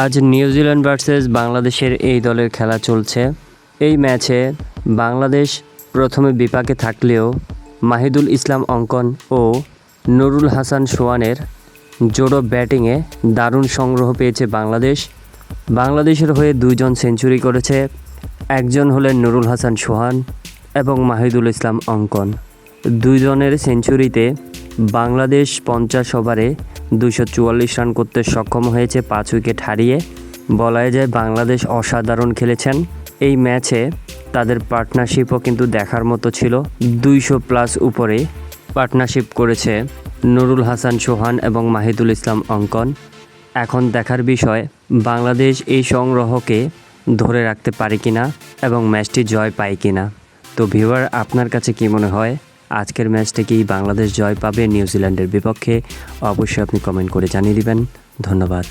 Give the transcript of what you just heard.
আজ New Zealand versus বাংলাদেশের এই দলের খেলা চলছে। এই ম্যাচে বাংলাদেশ প্রথমে বিপাকে থাকলেও মাহিদুল ইসলাম অঙ্কন ও নুরুল হাসান সোয়ানের জোড়ো ব্যাটিংয়ে দারুণ সংগ্রহ পেয়েছে বাংলাদেশ। বাংলাদেশের হয়ে দুইজন সেঞ্চুরি করেছে, একজন হলেন নুরুল হাসান সোহান এবং মাহিদুল ইসলাম অঙ্কন। দুইজনের সেঞ্চুরিতে বাংলাদেশ পঞ্চাশ ওভারে দুশো চুয়াল্লিশ রান করতে সক্ষম হয়েছে পাঁচ উইকেট হারিয়ে। বলা যায় বাংলাদেশ অসাধারণ খেলেছেন। এই ম্যাচে তাদের পার্টনারশিপও কিন্তু দেখার মতো ছিল। দুইশো প্লাস উপরে পার্টনারশিপ করেছে নুরুল হাসান সোহান এবং মাহিদুল ইসলাম অঙ্কন। এখন দেখার বিষয়, বাংলাদেশ এই সংগ্রহকে ধরে রাখতে পারে কিনা এবং ম্যাচটি জয় পায় কিনা? তো ভিউয়ার, আপনার কাছে কি মনে হয়? আজকের ম্যাচটা কি বাংলাদেশ জয় পাবে নিউজিল্যান্ডের বিপক্ষে? অবশ্যই আপনি কমেন্ট করে জানিয়ে দিবেন। ধন্যবাদ।